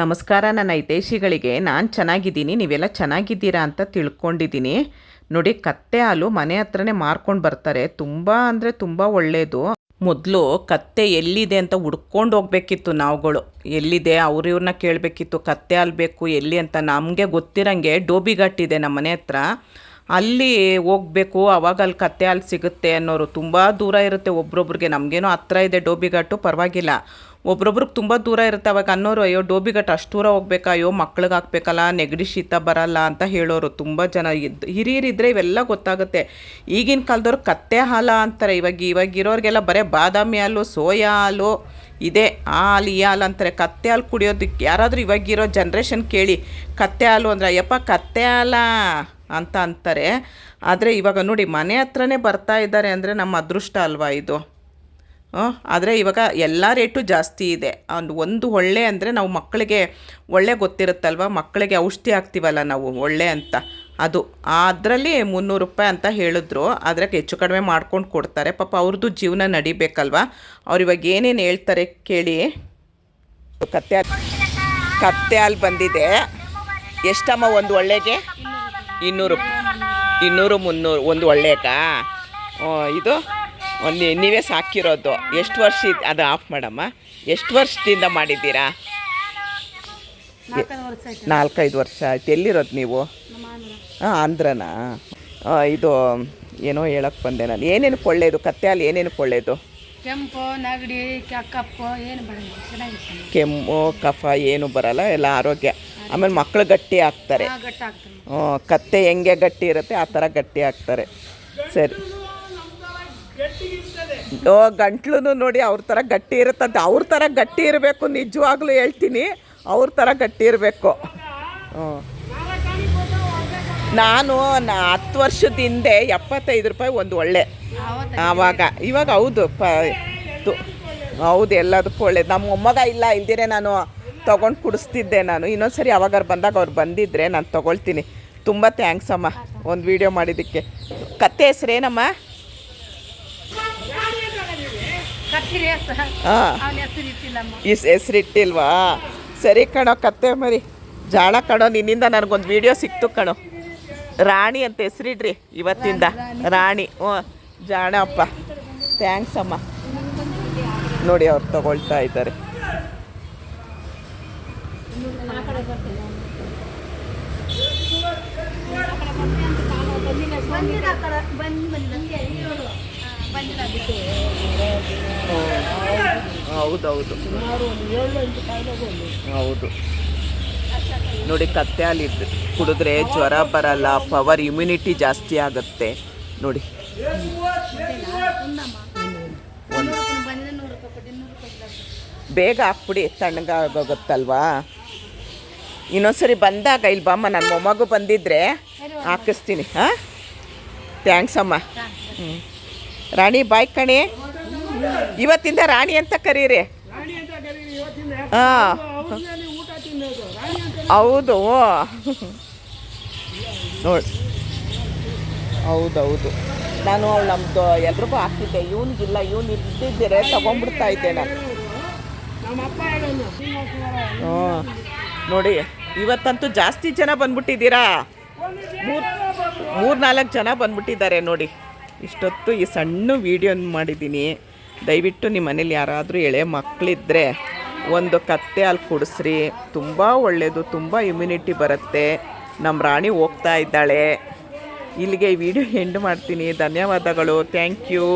ನಮಸ್ಕಾರ, ನನ್ನ ಹಿತೈಷಿಗಳಿಗೆ. ನಾನು ಚೆನ್ನಾಗಿದ್ದೀನಿ, ನೀವೆಲ್ಲ ಚೆನ್ನಾಗಿದ್ದೀರಾ ಅಂತ ತಿಳ್ಕೊಂಡಿದ್ದೀನಿ. ನೋಡಿ, ಕತ್ತೆ ಹಾಲು ಮನೆ ಹತ್ರನೇ ಮಾರ್ಕೊಂಡು ಬರ್ತಾರೆ. ತುಂಬ ಅಂದರೆ ತುಂಬ ಒಳ್ಳೆಯದು ಮೊದಲು ಕತ್ತೆ ಎಲ್ಲಿದೆ ಅಂತ ಹುಡ್ಕೊಂಡು ಹೋಗ್ಬೇಕಿತ್ತು ನಾವುಗಳು. ಎಲ್ಲಿದೆ, ಅವ್ರ ಇವ್ರನ್ನ ಕೇಳಬೇಕಿತ್ತು. ಕತ್ತೆ ಹಾಲು ಬೇಕು, ಎಲ್ಲಿ ಅಂತ ನಮಗೆ ಗೊತ್ತಿರಂಗೆ ಡೋಬಿಘಾಟ್ ಇದೆ ನಮ್ಮ ಮನೆ ಹತ್ರ. ಅಲ್ಲಿ ಹೋಗಬೇಕು, ಅವಾಗ ಅಲ್ಲಿ ಕತ್ತೆ ಹಾಲು ಸಿಗುತ್ತೆ ಅನ್ನೋರು ತುಂಬ ದೂರ ಇರುತ್ತೆ. ಒಬ್ರೊಬ್ರಿಗೆ ನಮಗೇನೋ ಹತ್ರ ಇದೆ ಡೋಬಿಗಟ್ಟು, ಪರವಾಗಿಲ್ಲ. ಒಬ್ರೊಬ್ರಿಗೆ ತುಂಬ ದೂರ ಇರುತ್ತೆ. ಅವಾಗ ಅನ್ನೋರು, ಅಯ್ಯೋ ಡೋಬಿಗಟ್ ಅಷ್ಟು ದೂರ ಹೋಗ್ಬೇಕಾ? ಅಯ್ಯೋ, ಮಕ್ಳಿಗೆ ಹಾಕ್ಬೇಕಲ್ಲ? ನೆಗಡಿ ಶೀತ ಬರಲ್ಲ? ಅಂತ ಹೇಳೋರು ತುಂಬ ಜನ. ಇದ್ದು ಹಿರಿಯರಿದ್ರೆ ಇವೆಲ್ಲ ಗೊತ್ತಾಗುತ್ತೆ. ಈಗಿನ ಕಾಲದವ್ರು ಕತ್ತೆ ಹಾಲ ಅಂತಾರೆ. ಇವಾಗ ಇವಾಗ ಇರೋರಿಗೆಲ್ಲ ಬರೀ ಬಾದಾಮಿ ಹಾಲು, ಸೋಯಾ ಹಾಲು ಇದೆ. ಆ ಹಾಲು, ಈ ಹಾಲು ಅಂತಾರೆ. ಕತ್ತೆ ಹಾಲು ಕುಡಿಯೋದಕ್ಕೆ ಯಾರಾದರೂ ಇವಾಗಿರೋ ಜನ್ರೇಷನ್ ಕೇಳಿ, ಕತ್ತೆ ಹಾಲು ಅಂದರೆ, ಅಯ್ಯಪ್ಪ, ಕತ್ತೆ ಹಾಲ ಅಂತ ಅಂತಾರೆ. ಆದರೆ ಇವಾಗ ನೋಡಿ ಮನೆ ಹತ್ರನೇ ಬರ್ತಾ ಇದ್ದಾರೆ ಅಂದರೆ ನಮ್ಮ ಅದೃಷ್ಟ ಅಲ್ವಾ ಇದು? ಆದರೆ ಇವಾಗ ಎಲ್ಲ ರೇಟು ಜಾಸ್ತಿ ಇದೆ. ಒಂದು ಒಂದು ಒಳ್ಳೆ ಅಂದರೆ ನಾವು ಮಕ್ಕಳಿಗೆ ಒಳ್ಳೆ ಗೊತ್ತಿರುತ್ತಲ್ವ? ಮಕ್ಕಳಿಗೆ ಔಷಧಿ ಹಾಕ್ತೀವಲ್ಲ ನಾವು ಒಳ್ಳೆ ಅಂತ. ಅದು ಅದರಲ್ಲಿ ಮುನ್ನೂರು ರೂಪಾಯಿ ಅಂತ ಹೇಳಿದ್ರು. ಆದರೆ ಹೆಚ್ಚು ಕಡಿಮೆ ಮಾಡ್ಕೊಂಡು ಕೊಡ್ತಾರೆ. ಪಾಪ ಅವ್ರದ್ದು ಜೀವನ ನಡಿಬೇಕಲ್ವ? ಅವ್ರು ಇವಾಗ ಏನೇನು ಹೇಳ್ತಾರೆ ಕೇಳಿ. ಕತ್ತೆ ಕತ್ತೆ ಅಲ್ಲಿ ಬಂದಿದೆ. ಎಷ್ಟಮ್ಮ ಒಂದು ಒಳ್ಳೆಗೆ? ಇನ್ನೂರು. ಇನ್ನೂರು ಮುನ್ನೂರು. ಒಂದು ಒಳ್ಳೆಗಾ? ಇದು? ಒಂದು ನೀವೇ ಸಾಕಿರೋದು. ಎಷ್ಟು ವರ್ಷ ಇದ್- ಅದು ಆಫ್ ಮಾಡಮ್ಮ. ಎಷ್ಟು ವರ್ಷದಿಂದ ಮಾಡಿದ್ದೀರಾ? ನಾಲ್ಕೈದು ವರ್ಷ ಆಯ್ತು. ಎಲ್ಲಿರೋದು ನೀವು? ಹಾಂ ಆಂಧ್ರನಾ? ಇದು ಏನೋ ಹೇಳಕ್ಕೆ ಬಂದೆ ನಾನು. ಏನೇನು ಕೊಳ್ಳೇದು? ಕತ್ತೆ ಅಲ್ಲಿ ಏನೇನು ಕೊಳ್ಳೇದು? ಕೆಂಪು ನೆಗಡಿ ಕಪ್ಪು ಏನು ಬರಲ್ಲ. ಕೆಮ್ಮು ಕಫ ಏನು ಬರಲ್ಲ. ಎಲ್ಲ ಆರೋಗ್ಯ. ಆಮೇಲೆ ಮಕ್ಕಳು ಗಟ್ಟಿ ಆಗ್ತಾರೆ. ಹ್ಞೂ, ಕತ್ತೆ ಹೆಂಗೆ ಗಟ್ಟಿ ಇರುತ್ತೆ ಆ ಥರ ಗಟ್ಟಿ ಆಗ್ತಾರೆ. ಸರಿ. ಓ ಗಂಟ್ಲು ನೋಡಿ ಅವ್ರ ಥರ ಗಟ್ಟಿ ಇರುತ್ತಂತೆ. ಅವ್ರ ಥರ ಗಟ್ಟಿ ಇರಬೇಕು, ನಿಜವಾಗ್ಲೂ ಹೇಳ್ತೀನಿ. ಅವ್ರ ಥರ ಗಟ್ಟಿ ಇರಬೇಕು. ನಾನು ನಾ, ಹತ್ತು ವರ್ಷದ ಹಿಂದೆ ಎಪ್ಪತ್ತೈದು ರೂಪಾಯಿ ಒಂದು ಒಳ್ಳೆ. ಆವಾಗ, ಇವಾಗ ಹೌದು, ಪ ಹೌದು, ಎಲ್ಲದಕ್ಕೂ ಒಳ್ಳೆ. ನಮ್ಮ ಮೊಮ್ಮಗ ಇಲ್ಲ ಇಲ್ದಿರೆ ನಾನು ತೊಗೊಂಡು ಕುಡಿಸ್ತಿದ್ದೆ ನಾನು. ಇನ್ನೊಂದು ಸರಿ ಅವಾಗಾರು ಬಂದಾಗ ಅವ್ರು ಬಂದಿದ್ದರೆ ನಾನು ತೊಗೊಳ್ತೀನಿ. ತುಂಬ ಥ್ಯಾಂಕ್ಸ್ ಅಮ್ಮ, ಒಂದು ವೀಡಿಯೋ ಮಾಡಿದ್ದಕ್ಕೆ. ಕತ್ತೆ ಹೆಸ್ರೇನಮ್ಮ? ಈ ಹೆಸ್ರಿಟ್ಟಿಲ್ವಾ ಸರಿ ಕಣೋ ಕತ್ತೆ ಮರಿ. ಜಾಣ ಕಣೋ ನಿನ್ನಿಂದ ನನಗೊಂದು ವೀಡಿಯೋ ಸಿಕ್ತು ಕಣೋ. ರಾಣಿ ಅಂತ ಹೆಸರಿಡ್ರಿ ಇವತ್ತಿಂದ. ರಾಣಿ. ಹ್ಞೂ ಜಾಣ ಅಪ್ಪ ಥ್ಯಾಂಕ್ಸ್ ಅಮ್ಮ. ನೋಡಿ ಅವ್ರು ತಗೊಳ್ತಾ ಇದ್ದಾರೆ. ಬಂದಿಲ್ಲ ಹೌದೌದು ಹೌದು ನೋಡಿ, ಕತ್ತೆ ಹಾಲಿದ್ದು ಕುಡಿದ್ರೆ ಜ್ವರ ಬರಲ್ಲ, ಪವರ್ ಇಮ್ಯುನಿಟಿ ಜಾಸ್ತಿ ಆಗುತ್ತೆ. ನೋಡಿ. ಬೇಗ ಹಾಕ್ಬಿಡಿ ತಣ್ಣಗಾಗೋಗುತ್ತಲ್ವಾ ಇನ್ನೊಂದ್ಸರಿ ಬಂದಾಗ ಇಲ್ಲಿ ಬಾಮ್ಮ ನನ್ನ ಮೊಮ್ಮಗು ಬಂದಿದ್ರೆ ಹಾಕಿಸ್ತೀನಿ, ಹಾಂ? ಥ್ಯಾಂಕ್ಸ್ ಅಮ್ಮ. ಹ್ಞೂ ರಾಣಿ ಬಾಯ್ ಕಣಿ. ಇವತ್ತಿಂದ ರಾಣಿ ಅಂತ ಕರೀರಿ. ಹಾಂ. ಹೌದು. ನೋಡಿ. ಹೌದೌದು. ನಾನು ಅವಳು ನಮ್ಮದು ಎಲ್ರಿಗೂ ಹಾಕ್ತಿದ್ದೆ ಇವನಿಗಿಲ್ಲ ಇವನು ಇದ್ದಿದ್ದರೆ ತಗೊಂಡ್ಬಿಡ್ತಾ ಇದ್ದೆ ನಾನು. ಹ್ಞೂ. ನೋಡಿ ಇವತ್ತಂತೂ ಜಾಸ್ತಿ ಜನ ಬಂದ್ಬಿಟ್ಟಿದ್ದೀರಾ? ಮೂರು ಮೂರು ನಾಲ್ಕು ಜನ ಬಂದ್ಬಿಟ್ಟಿದ್ದಾರೆ ನೋಡಿ. ಇಷ್ಟೊತ್ತು ಈ ಸಣ್ಣ ವೀಡಿಯೋ ಮಾಡಿದ್ದೀನಿ. ದಯವಿಟ್ಟು ನಿಮ್ಮ ಮನೇಲಿ ಯಾರಾದರೂ ಎಳೆ ಮಕ್ಕಳಿದ್ದರೆ ಒಂದು ಕತ್ತೆ ಹಾಲು ಕುಡಿಸ್ರಿ. ತುಂಬ ಒಳ್ಳೆಯದು ತುಂಬ ಇಮ್ಯುನಿಟಿ ಬರುತ್ತೆ. ನಮ್ಮ ರಾಣಿ ಹೋಗ್ತಾ ಇದ್ದಾಳೆ. ಇಲ್ಲಿಗೆ ವಿಡಿಯೋ ಎಂಡ್ ಮಾಡ್ತೀನಿ. ಧನ್ಯವಾದಗಳು. Thank you